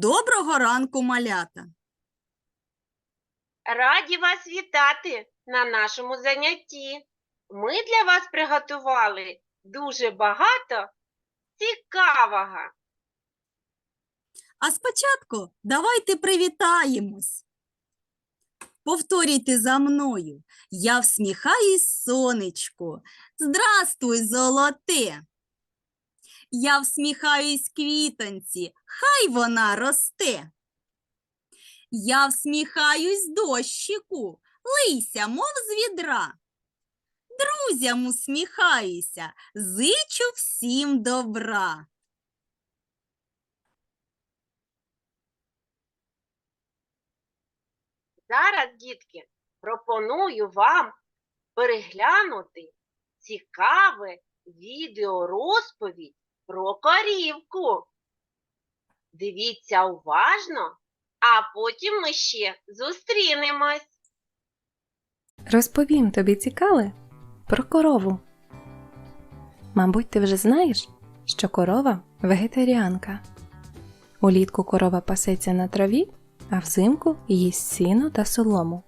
Доброго ранку, малята! Раді вас вітати на нашому занятті. Ми для вас приготували дуже багато цікавого. А спочатку давайте привітаємось. Повторюйте за мною. Я всміхаюсь сонечку. Здрастуй, золоте. Я всміхаюсь квітонці, хай вона росте. Я всміхаюсь дощику, лийся, мов з відра. Друзям усміхаюся, зичу всім добра. Зараз, дітки, пропоную вам переглянути цікаве відеорозповідь про корівку. Дивіться уважно, а потім ми ще зустрінемось. Розповім тобі цікаве про корову. Мабуть, ти вже знаєш, що корова вегетаріанка. Улітку корова пасеться на траві, а взимку їсть сіно та солому.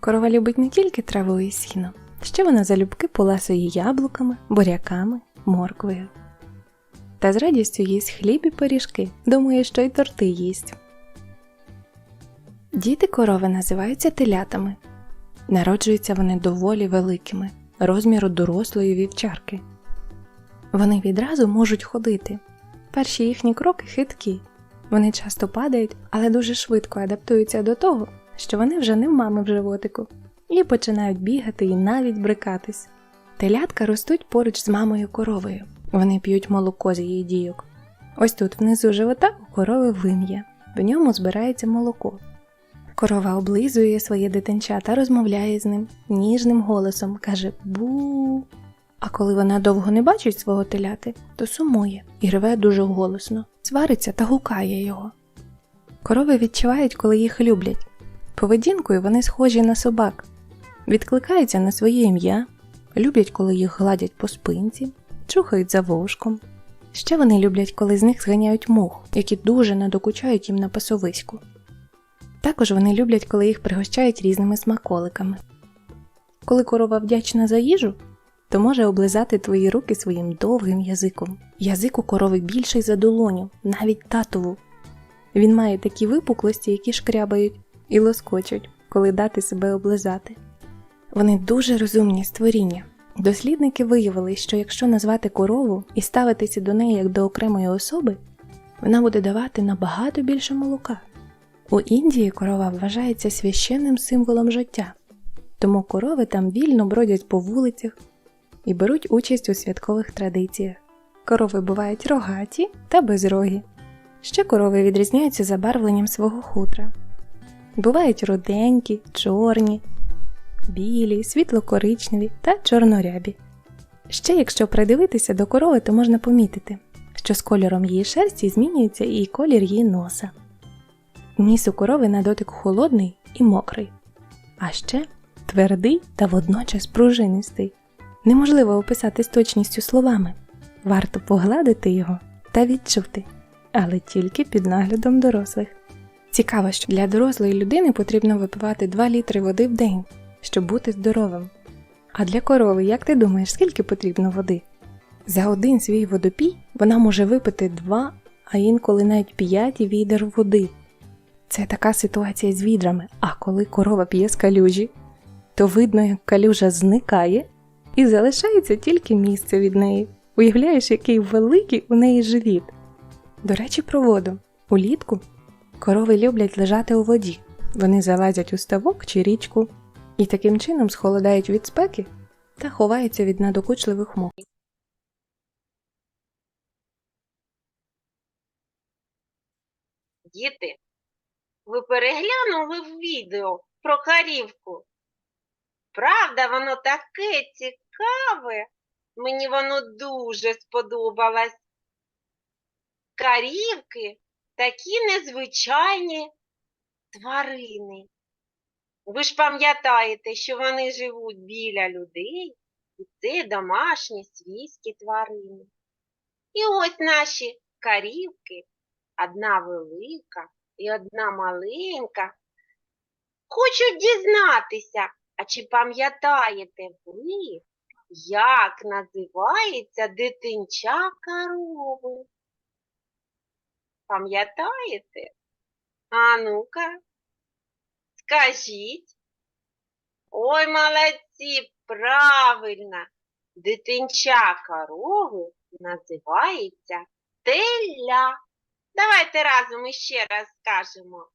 Корова любить не тільки траву і сіно, ще вона залюбки поласує яблуками, буряками, морквою. Та з радістю їсть хліб і пиріжки, думає, що й торти їсть. Діти корови називаються телятами. Народжуються вони доволі великими, розміру дорослої вівчарки. Вони відразу можуть ходити. Перші їхні кроки хиткі. Вони часто падають, але дуже швидко адаптуються до того, що вони вже не в мами в животику, і починають бігати і навіть брикатись. Телятка ростуть поруч з мамою коровою. Вони п'ють молоко з її дійок. Ось тут внизу живота у корови вим'я, в ньому збирається молоко. Корова облизує своє дитинча та розмовляє з ним ніжним голосом, каже бу. А коли вона довго не бачить свого теляти, то сумує і реве дуже голосно, свариться та гукає його. Корови відчувають, коли їх люблять. Поведінкою вони схожі на собак, відкликаються на своє ім'я, люблять, коли їх гладять по спинці, чухають за вушком. Ще вони люблять, коли з них зганяють мух, які дуже надокучають їм на пасовиську. Також вони люблять, коли їх пригощають різними смаколиками. Коли корова вдячна за їжу, то може облизати твої руки своїм довгим язиком. Язик у корови більший за долоню, навіть татову. Він має такі випуклості, які шкрябають і лоскочуть, коли дати себе облизати. Вони дуже розумні створіння. Дослідники виявили, що якщо назвати корову і ставитися до неї як до окремої особи, вона буде давати набагато більше молока. У Індії корова вважається священним символом життя, тому корови там вільно бродять по вулицях і беруть участь у святкових традиціях. Корови бувають рогаті та безрогі. Ще корови відрізняються забарвленням свого хутра. Бувають руденькі, чорні, білі, світло-коричневі та чорнорябі. Ще якщо придивитися до корови, то можна помітити, що з кольором її шерсті змінюється і колір її носа. Ніс у корови на дотик холодний і мокрий, а ще твердий та водночас пружинистий. Неможливо описати з точністю словами. Варто погладити його та відчути, але тільки під наглядом дорослих. Цікаво, що для дорослої людини потрібно випивати 2 літри води в день, щоб бути здоровим. А для корови, як ти думаєш, скільки потрібно води? За один свій водопій вона може випити 2, а інколи навіть 5 відер води. Це така ситуація з відрами, а коли корова п'є з калюжі, то видно, як калюжа зникає і залишається тільки місце від неї. Уявляєш, який великий у неї живіт. До речі, про воду. Улітку корови люблять лежати у воді. Вони залазять у ставок чи річку і таким чином схолодають від спеки та ховаються від надокучливих мух. Діти, ви переглянули відео про корівку? Правда, воно таке цікаве. Мені воно дуже сподобалось. Корівки такі незвичайні тварини. Ви ж пам'ятаєте, що вони живуть біля людей, і це домашні свійські тварини. І ось наші корівки одна велика і одна маленька, хочуть дізнатися, а чи пам'ятаєте ви, як називається дитинча корови? Пам'ятаєте? А ну-ка, скажіть. Ой, молодці, правильно. Дитинча корови називається теля. Давайте разом іще раз скажемо.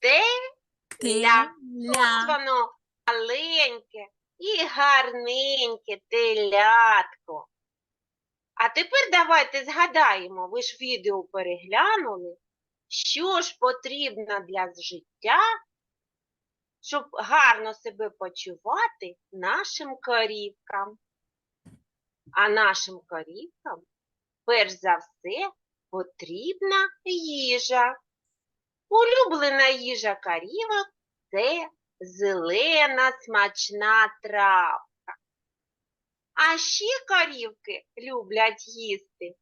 Теля. Ось воно маленьке і гарненьке телятко. А тепер давайте згадаємо, ви ж відео переглянули, що ж потрібно для життя, щоб гарно себе почувати нашим корівкам. А нашим корівкам, перш за все, потрібна їжа. Улюблена їжа корівок це зелена смачна травка. А ще корівки люблять їсти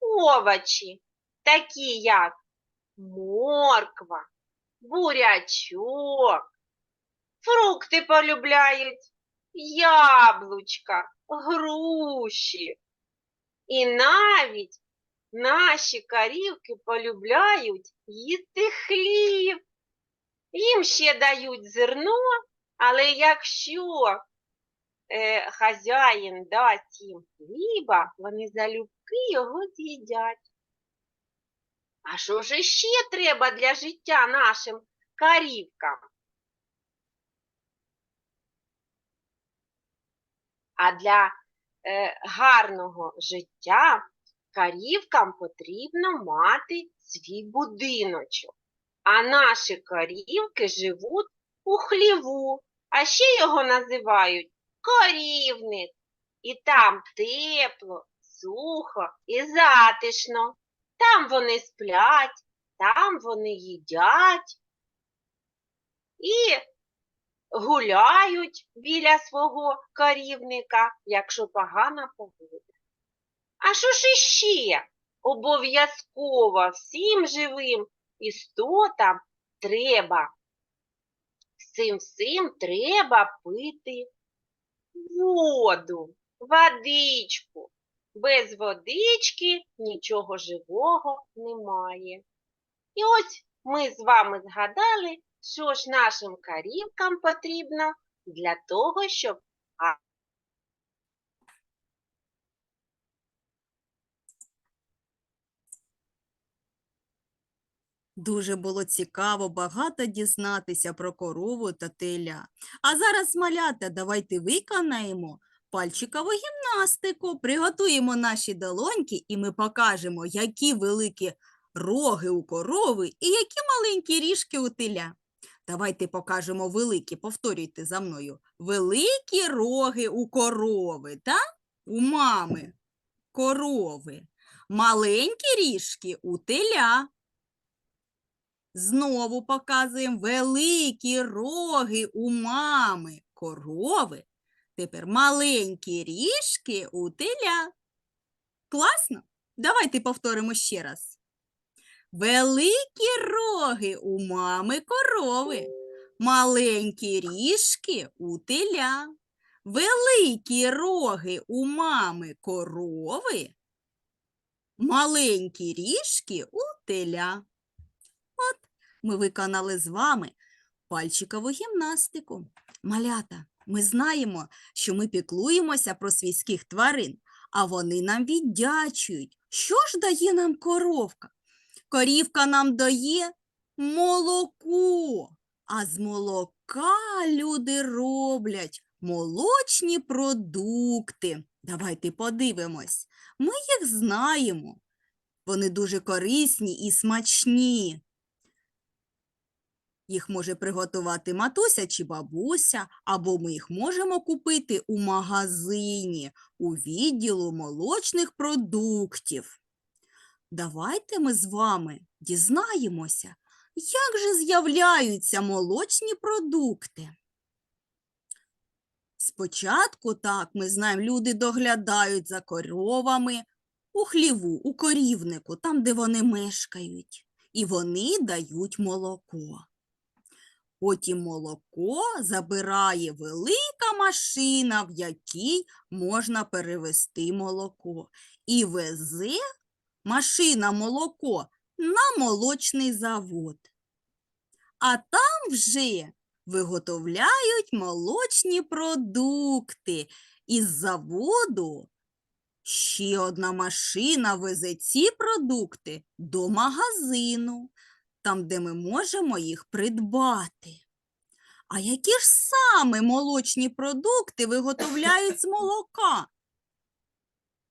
овочі, такі як морква, бурячок, фрукти полюбляють яблучка, груші. І навіть наші корівки полюбляють їсти хліб. Їм ще дають зерно, але якщо е, хазяїн дасть їм хліба, вони залюбки його з'їдять. А що ж ще треба для життя нашим корівкам? А для е, гарного життя корівкам потрібно мати свій будиночок. А наші корівки живуть у хліву, а ще його називають корівник. І там тепло, сухо і затишно. Там вони сплять, там вони їдять і гуляють біля свого корівника, якщо погана погода. А що ж іще обов'язково всім живим істотам треба? Цим всім треба пити воду, водичку. Без водички нічого живого немає. І ось ми з вами згадали, що ж нашим корівкам потрібно для того, щоб Дуже було цікаво багато дізнатися про корову та теля. А зараз, малята, давайте виконаємо пальчикову гімнастику, приготуємо наші долоньки і ми покажемо, які великі роги у корови і які маленькі ріжки у теля. Давайте покажемо великі, повторюйте за мною. Великі роги у корови, так? У мами корови. Маленькі ріжки у теля. Знову показуємо великі роги у мами корови. Тепер маленькі ріжки у теля. Класно? Давайте повторимо ще раз. Великі роги у мами корови. Маленькі ріжки у теля. Великі роги у мами корови. Маленькі ріжки у теля. От ми виконали з вами пальчикову гімнастику. Малята, ми знаємо, що ми піклуємося про свійських тварин, а вони нам віддячують. Що ж дає нам коровка? Корівка нам дає молоко, а з молока люди роблять молочні продукти. Давайте подивимось. Ми їх знаємо. Вони дуже корисні і смачні. Їх може приготувати матуся чи бабуся, або ми їх можемо купити у магазині, у відділу молочних продуктів. Давайте ми з вами дізнаємося, як же з'являються молочні продукти. Спочатку, так, ми знаємо, люди доглядають за коровами у хліву, у корівнику, там, де вони мешкають. і вони дають молоко. Потім молоко забирає велика машина, в якій можна перевести молоко, і везе машина молоко на молочний завод. А там вже виготовляють молочні продукти. Із заводу ще одна машина везе ці продукти до магазину, там, де ми можемо їх придбати. А які ж саме молочні продукти виготовляють з молока?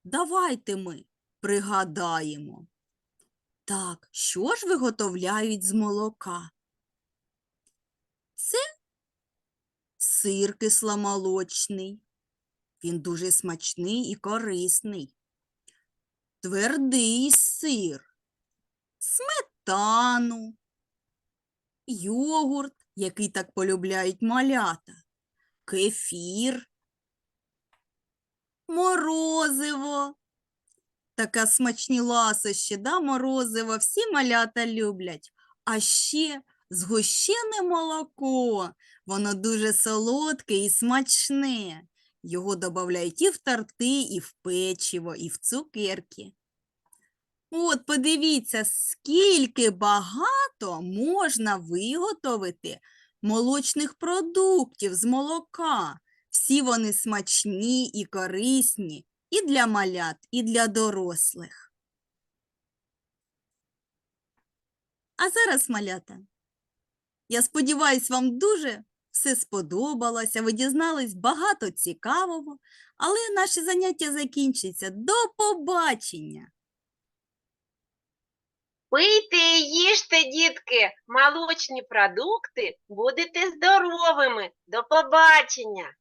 Давайте ми пригадаємо. Так, що ж виготовляють з молока? Це сир кисломолочний. Він дуже смачний і корисний. Твердий сир, сметану, йогурт, який так полюбляють малята, кефір, морозиво. Така смачні ласощі, да, морозиво, всі малята люблять. А ще згущене молоко. Воно дуже солодке і смачне. Його додають і в торти, і в печиво, і в цукерки. От подивіться, скільки багато можна виготовити молочних продуктів з молока. Всі вони смачні і корисні і для малят, і для дорослих. А зараз, малята, я сподіваюсь, вам дуже все сподобалося, ви дізнались багато цікавого, але наше заняття закінчиться. До побачення! Пийте і їжте, дітки, молочні продукти, будете здоровими. До побачення!